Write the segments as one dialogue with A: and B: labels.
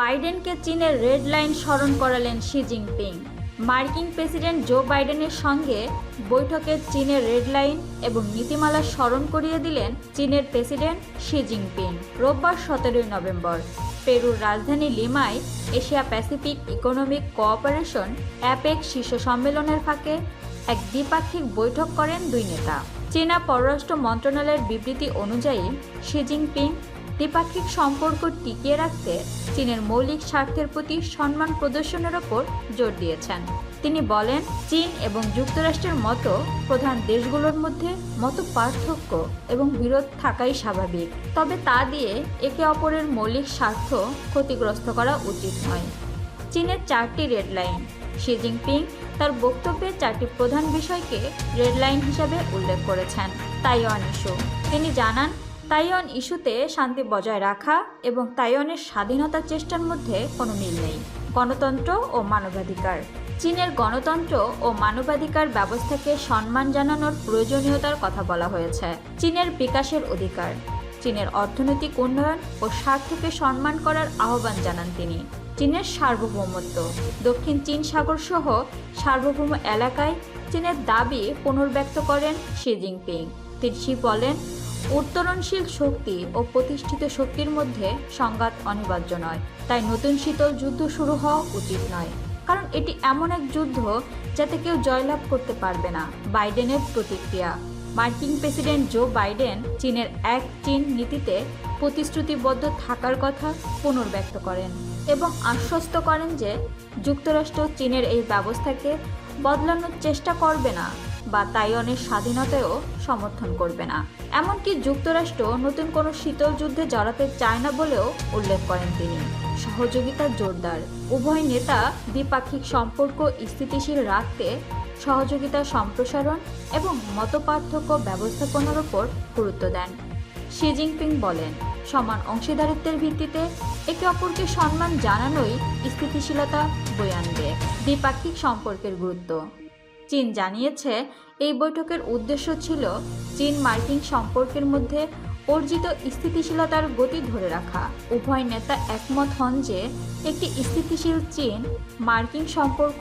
A: বাইডেনকে চীনের red line স্মরণ করালেন শি জিনপিং। মার্কিন প্রেসিডেন্ট জো বাইডেনের সঙ্গে বৈঠকে চীনের রেড লাইন এবং নীতিমালা স্মরণ করিয়ে দিলেন চীনের প্রেসিডেন্ট শি জিনপিং। রোববার সতেরোই নভেম্বর, পেরুর রাজধানী লিমায় Asia Pacific economic cooperation APEC শীর্ষ সম্মেলনের ফাঁকে এক দ্বিপাক্ষিক বৈঠক করেন দুই নেতা। চীনা পররাষ্ট্র মন্ত্রণালয়ের বিবৃতি অনুযায়ী, শি জিনপিং দ্বিপাক্ষিক সম্পর্ক টিকিয়ে রাখতে চীনের মৌলিক স্বার্থের প্রতি সম্মান প্রদর্শনের ওপর জোর দিয়েছেন। তিনি বলেন, চীন এবং যুক্তরাষ্ট্রের মতো প্রধান দেশগুলোর মধ্যে মত পার্থক্য এবং বিরোধ থাকাই স্বাভাবিক। তবে তা দিয়ে একে অপরের মৌলিক স্বার্থ ক্ষতিগ্রস্ত করা উচিত নয়। চীনের চারটি রেড লাইন, শি জিনপিং তার বক্তব্যে চারটি প্রধান বিষয়কে রেড লাইন হিসাবে উল্লেখ করেছেন, তাইওয়ান ইস্যু। তিনি জানান তাইওয়ান ইস্যুতে শান্তি বজায় রাখা এবং তাইওয়ানের স্বাধীনতার চেষ্টার মধ্যে কোনো মিল নেই। গণতন্ত্র ও মানবাধিকার। চীনের গণতন্ত্র ও মানবাধিকার ব্যবস্থাকে সম্মান জানানোর প্রয়োজনীয়তার কথা বলা হয়েছে। চীনের বিকাশের অধিকার। চীনের অর্থনৈতিক উন্নয়ন ও স্বার্থকে সম্মান করার আহ্বান জানান তিনি। চীনের সার্বভৌমত্ব। দক্ষিণ চীন সাগর সহ সার্বভৌম এলাকায় চীনের দাবি পুনর্ব্যক্ত করেন শি জিনপিং। তিনি বলেন উত্তরণশীল শক্তি ও প্রতিষ্ঠিত শক্তির মধ্যে সংঘাত অনিবার্য নয়। তাই নতুন শীতল যুদ্ধ শুরু হওয়া উচিত নয়। কারণ এটি এমন এক যুদ্ধ যাতে কেউ জয়লাভ করতে পারবে না। বাইডেনের প্রতিক্রিয়া। মার্কিন প্রেসিডেন্ট জো বাইডেন চীনের এক চীন নীতিতে প্রতিশ্রুতিবদ্ধ থাকার কথা পুনর্ব্যক্ত করেন এবং আশ্বস্ত করেন যে যুক্তরাষ্ট্র চীনের এই ব্যবস্থাকে বদলানোর চেষ্টা করবে না। বা তাইওয়ানের স্বাধীনতায়ও সমর্থন করবে না। এমনকি যুক্তরাষ্ট্র নতুন কোনো শীতল যুদ্ধে জড়াতে চায় না বলেও উল্লেখ করেন তিনি। সহযোগিতা জোরদার। উভয় নেতা দ্বিপাক্ষিক সম্পর্ক স্থিতিশীল রাখতে সহযোগিতা সম্প্রসারণ এবং মতপার্থক্য ব্যবস্থাপনার ওপর গুরুত্ব দেন। শি জিনপিং বলেন, সমান অংশীদারিত্বের ভিত্তিতে একে অপরকে সম্মান জানানোই স্থিতিশীলতা বয়ে আনবে। দ্বিপাক্ষিক সম্পর্কের গুরুত্ব। চীন জানিয়েছে, এই বৈঠকের উদ্দেশ্য ছিল চীন মার্কিন সম্পর্কের মধ্যে অর্জিত স্থিতিশীলতার গতি ধরে রাখা। উভয় নেতা একমত হন যে, একটি স্থিতিশীল চীন মার্কিন সম্পর্ক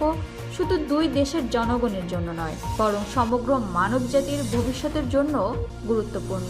A: শুধু দুই দেশের জনগণের জন্য নয়, বরং সমগ্র মানবজাতির ভবিষ্যতের জন্য গুরুত্বপূর্ণ।